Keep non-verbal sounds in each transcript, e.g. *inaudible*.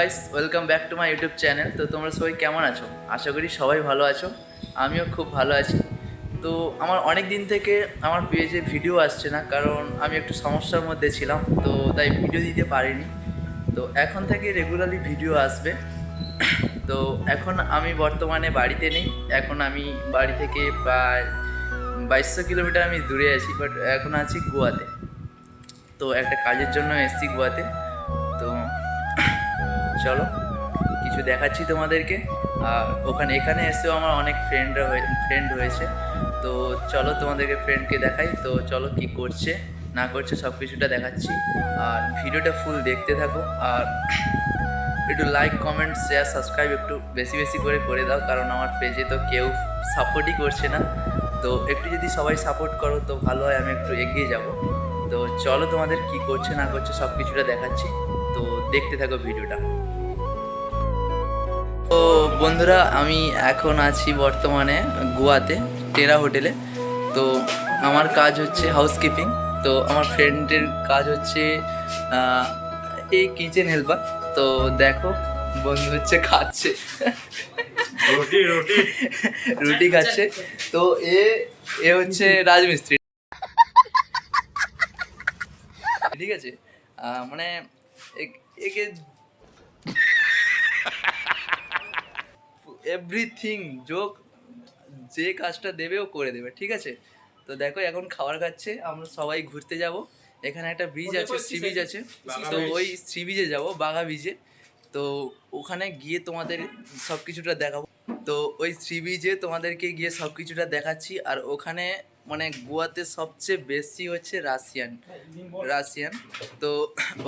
Guys welcome back to my YouTube channel তো তোমরা সবাই কেমন আছো? আশা করি সবাই ভালো আছো। আমিও খুব ভালো আছি। তো আমার অনেক দিন থেকে আমার পেজে ভিডিও আসছে না, কারণ আমি একটু সমস্যার মধ্যে ছিলাম, তো তাই ভিডিও দিতে পারিনি। তো এখন থেকে রেগুলারলি ভিডিও আসবে। তো এখন আমি বর্তমানে বাড়িতে নেই। এখন আমি বাড়ি থেকে প্রায় বাইশশো কিলোমিটার আমি দূরে আছি বাট এখন আছি গোয়াতে। তো একটা কাজের জন্য এসছি গোয়াতে। তো চলো, কিছু দেখাচ্ছি তোমাদেরকে। আর ওখানে, এখানে এসেও আমার অনেক ফ্রেন্ডরা হয়ে ফ্রেন্ড হয়েছে। তো চলো তোমাদেরকে ফ্রেন্ডকে দেখাই। তো চলো কি করছে, না করছে, সব কিছুটা দেখাচ্ছি। আর ভিডিওটা ফুল দেখতে থাকো। আর একটু লাইক কমেন্ট শেয়ার সাবস্ক্রাইব একটু বেশি বেশি করে করে দাও। কারণ আমার পেজে তো কেউ সাপোর্টই করছে না। তো একটু যদি সবাই সাপোর্ট করো, তো ভালো হয়, আমি একটু এগিয়ে যাব। তো চলো তোমাদের কি করছে, না করছে, সব কিছুটা দেখাচ্ছি। তো দেখতে থাকো ভিডিওটা। তো বন্ধুরা আমি এখন আছি বর্তমানে গোয়াতে টেরা হোটেলে। তো আমার কাজ হচ্ছে হাউসকিপিং তো আমার ফ্রেন্ডের কাজ হচ্ছে এই কিচেন হেল্পার তো দেখো বন্ধু হচ্ছে খাচ্ছে। রুটি রুটি। রুটি খাচ্ছে। তো এ এ হচ্ছে রাজমিস্ত্রি। ঠিক আছে? মানে একে এভরিথিং যোগ যে কাজটা দেবে ও করে দেবে ঠিক আছে? তো দেখো এখন খাবার খাচ্ছে আমরা সবাই ঘুরতে যাব। এখানে একটা ব্রিজ আছে সি বিচ আছে। তো ওই সি বিচে যাব বাঘা বিচে তো ওখানে গিয়ে তোমাদের সব কিছুটা দেখাবো। তো ওই সি বিচে তোমাদেরকে গিয়ে সব কিছুটা দেখাচ্ছি। আর ওখানে মানে গোয়াতে সবচেয়ে বেশি হচ্ছে রাশিয়ান। রাশিয়ান। তো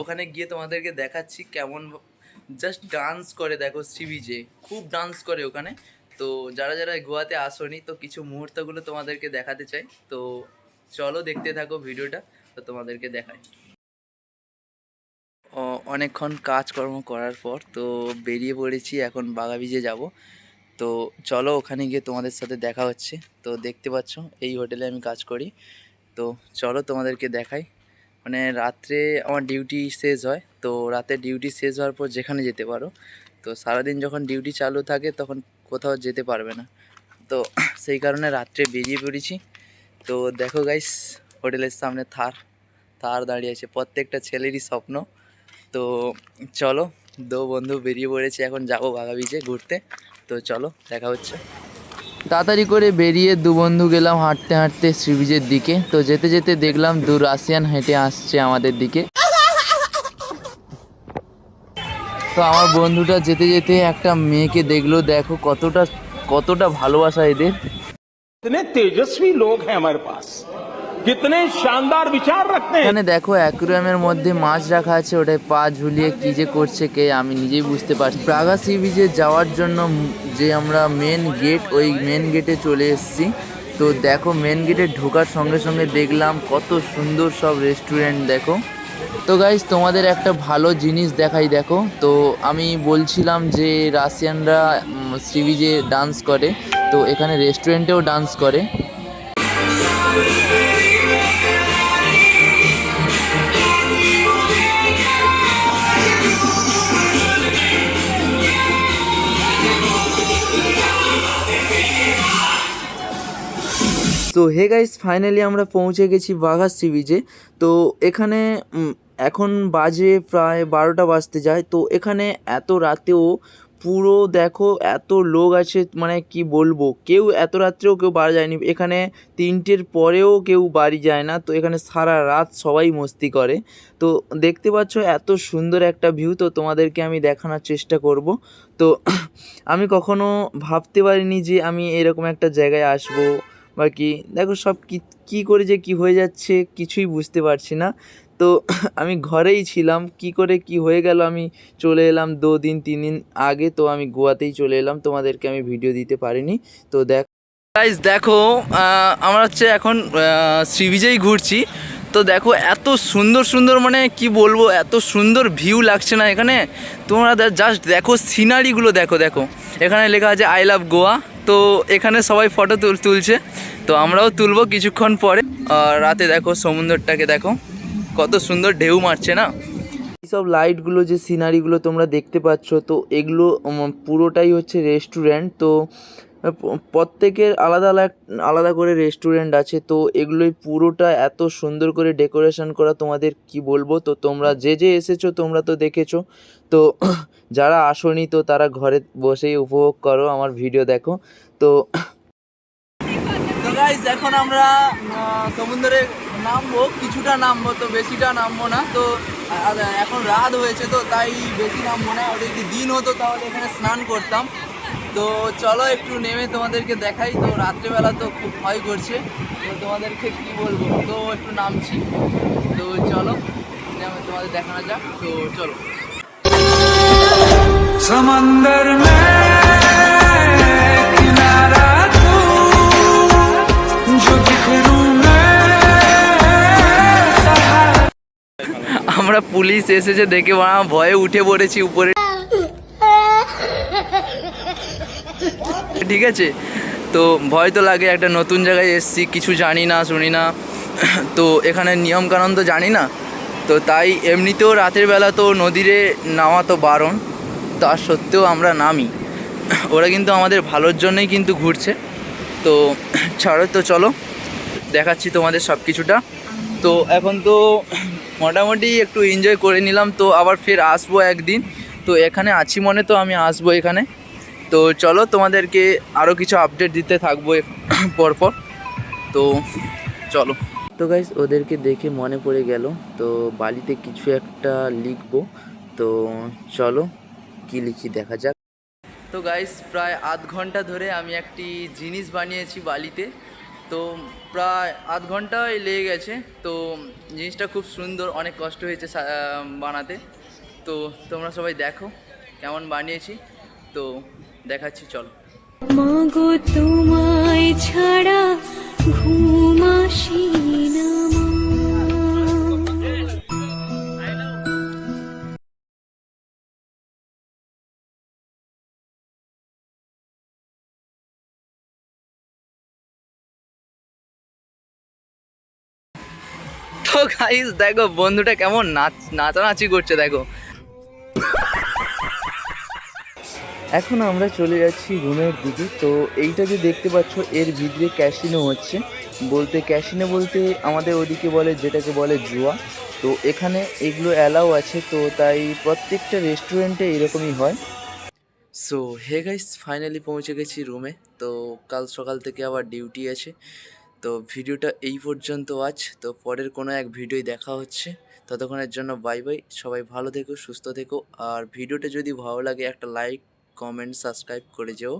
ওখানে গিয়ে তোমাদেরকে দেখাচ্ছি কেমন জাস্ট ডান্স করে, দেখো সি বিচে খুব ডান্স করে ওখানে। তো যারা যারা গোয়াতে আসোনি, তো কিছু মুহূর্তগুলো তোমাদেরকে দেখাতে চাই। তো চলো দেখতে থাকো ভিডিওটা, তো তোমাদেরকে দেখাই। অনেকক্ষণ কাজকর্ম করার পর তো বেরিয়ে পড়েছি, এখন বাগাবিজে যাব। তো চলো ওখানে গিয়ে তোমাদের সাথে দেখা হচ্ছে। তো দেখতে পাচ্ছ, এই হোটেলে আমি কাজ করি। তো চলো তোমাদেরকে দেখাই। মানে রাত্রে আমার ডিউটি শেষ হয়, তো রাতে ডিউটি শেষ হওয়ার পর যেখানে যেতে পারো। তো সারাদিন যখন ডিউটি চালু থাকে, তখন কোথাও যেতে পারবে না। তো *clears throat* সেই কারণে রাত্রে বেরিয়ে পড়েছি। তো দেখো গাইস হোটেলের সামনে থার থার দাঁড়িয়ে আছে। প্রত্যেকটা ছেলেরই স্বপ্ন। তো চলো, দো বন্ধু বেরিয়ে পড়েছে, এখন যাব বাঘা বিচে ঘুরতে। তো চলো, দেখা হচ্ছে। তাড়াতাড়ি করে বেরিয়ে দু বন্ধু গেলাম হাঁটতে হাঁটতে সি বিচের দিকে। তো যেতে যেতে দেখলাম দু রাশিয়ান হেঁটে আসছে আমাদের দিকে। তো আমার বন্ধুটা যেতে যেতে একটা মেয়েকে দেখল, দেখো কতটা কতটা ভালোবাসা এদের। তেজস্বী লোক হ্যাঁ আমার পাশ কিতনে শানদার বিচার রাখতে এখানে দেখো, অ্যাকুরিয়ামের মধ্যে মাছ রাখা আছে ওটাই পা ঝুলিয়ে কি যে করছে কে আমি নিজেই বুঝতে পারছি প্রাগা সি বিচে যাওয়ার জন্য যে আমরা মেন গেট ওই মেন গেটে চলে এসেছি। তো দেখো মেন গেটে ঢোকার সঙ্গে সঙ্গে দেখলাম কত সুন্দর সব রেস্টুরেন্ট দেখো। তো গাইজ তোমাদের একটা ভালো জিনিস দেখাই, দেখো। তো আমি বলছিলাম যে রাশিয়ানরা সিবিজে ডান্স করে। তো এখানে রেস্টুরেন্টেও ডান্স করে। তো হে গাইস ফাইনালি আমরা পৌঁছে গেছি বাঘা সি বিচে তো এখানে এখন বাজে প্রায় বারোটা বাজতে যায়। তো এখানে এত রাতেও পুরো দেখো এত লোক আছে মানে কি বলব, কেউ এত রাত্রেও কেউ বাড়ি যায়নি। এখানে তিনটের পরেও কেউ বাড়ি যায় না। তো এখানে সারা রাত সবাই মস্তি করে। তো দেখতে পাচ্ছ এত সুন্দর একটা ভিউ তো তোমাদেরকে আমি দেখানোর চেষ্টা করব। তো *clears throat* আমি কখনো ভাবতে পারিনি যে আমি এরকম একটা জায়গায় আসব। বা কি? দেখো সব কি, কী করে যে কি হয়ে যাচ্ছে কিছুই বুঝতে পারছি না। তো *clears throat* আমি ঘরেই ছিলাম, কি করে কি হয়ে গেল আমি চলে এলাম দু দিন তিন দিন আগে। তো আমি গোয়াতেই চলে এলাম, তোমাদেরকে আমি ভিডিও দিতে পারিনি। তো দেখ দেখো আমরা হচ্ছে এখন সি বিচেই ঘুরছি। তো দেখো, এত সুন্দর সুন্দর মানে কি বলব, এত সুন্দর ভিউ লাগছে না এখানে। তোমরা জাস্ট দেখো সিনারিগুলো দেখো দেখো। এখানে লেখা আছে আই লাভ গোয়া তো এখানে সবাই ফটো তুল তুলছে। তো আমরাও তুলবো কিছুক্ষণ পরে। আর রাতে দেখো, সমুদ্রটাকে দেখো। কত সুন্দর ঢেউ মারছে না? এইসব লাইটগুলো যে সিনারিগুলো তোমরা দেখতে পাচ্ছ, তো এগুলো পুরোটাই হচ্ছে রেস্টুরেন্ট তো প্রত্যেকের আলাদা আলাদা আলাদা করে রেস্টুরেন্ট আছে, তো এগুলোই পুরোটা এত সুন্দর করে ডেকোরেশন করা তোমাদের কি বলব? তো তোমরা যে যে এসেছ, তোমরা তো দেখেছ। তো *clears throat* যারা আসনি, তো তারা ঘরে বসেই উপভোগ করো আমার ভিডিও দেখো। তো এখন আমরা সমুদ্রে নামবো। কিছুটা নামবো তো, বেশিটা নামবো না। তো এখন রাত হয়েছে তো, তাই বেশি নামবো না। যদি দিন হতো, তাহলে এখানে স্নান করতাম। তো চলো একটু নেমে তোমাদেরকে দেখাই তো রাত্রেবেলা তো খুব ভয় করছে তো তোমাদেরকে কি বলবো তো একটু নামছি তো চলো নেমে তোমাদের দেখানো যাক তো চলো समंदर में किनारा तू जो बिखरूं मैं सहारा আমরা পুলিশ এসেছে দেখে আমরা ভয়ে উঠে পড়েছি উপরে ঠিক আছে? তো ভয় তো লাগে, একটা নতুন জায়গায় এসেছি, কিছু জানি না, শুনি না। তো এখানে নিয়মকানুন তো জানি না। তো তাই এমনিতেও রাতের বেলা তো নদীরে নামা তো বারণ তার সত্ত্বেও আমরা নামি। ওরা কিন্তু আমাদের ভালোর জন্যই কিন্তু ঘুরছে। তো ছাড়ো তো চলো, দেখাচ্ছি তোমাদের সব কিছুটা। তো এখন তো মোটামুটি একটু এনজয় করে নিলাম, তো আবার ফের আসব একদিন। তো এখানে আছি মনে তো আমি আসব এখানে। তো চলো তোমাদেরকে আরও কিছু আপডেট দিতে থাকব পরপর। তো চলো। তো গাইস ওদেরকে দেখে মনে পড়ে গেল, তো বালিতে কিছু একটা লিখব। তো চলো, কি লিখি দেখা যাক। তো গাইস প্রায় আধ ঘণ্টা ধরে আমি একটি জিনিস বানিয়েছি বালিতে। তো প্রায় আধ ঘন্টাই লেগে গেছে। তো জিনিসটা খুব সুন্দর, অনেক কষ্ট হয়েছে বানাতে। তো তোমরা সবাই দেখো, কেমন বানিয়েছি। তো দেখাচ্ছি চল। মাগো তোমায় ছাড়া ঘুম আসি না তো গাইস দেখো বন্ধুটা কেমন নাচ নাচানাচি করছে দেখো। এখন আমরা চলে যাচ্ছি রুমের দিকে। তো এইটা যে দেখতে পাচ্ছ, এর ভিতরে ক্যাসিনো হচ্ছে। বলতে ক্যাসিনো বলতে আমাদের ওদিকে বলে, যেটাকে বলে জুয়া। তো এখানে এগুলো অ্যালাও আছে, তো তাই প্রত্যেকটা রেস্টুরেন্টে এরকমই হয়। সো হে গাইস ফাইনালি পৌঁছে গেছি রুমে। তো কাল সকাল থেকে আবার ডিউটি আছে। তো ভিডিওটা এই পর্যন্ত আজ। তো পরের কোনো এক ভিডিওই দেখা হচ্ছে। ততক্ষণের জন্য বাই বাই সবাই ভালো থেকো, সুস্থ থেকো। আর ভিডিওটা যদি ভালো লাগে, একটা লাইক কমেন্ট সাবস্ক্রাইব করে যেও।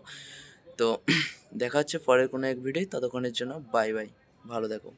তো, *clears throat* দেখা হচ্ছে পরের কোনো এক ভিডিও ততক্ষণের জন্য বাই বাই ভালো থেকো।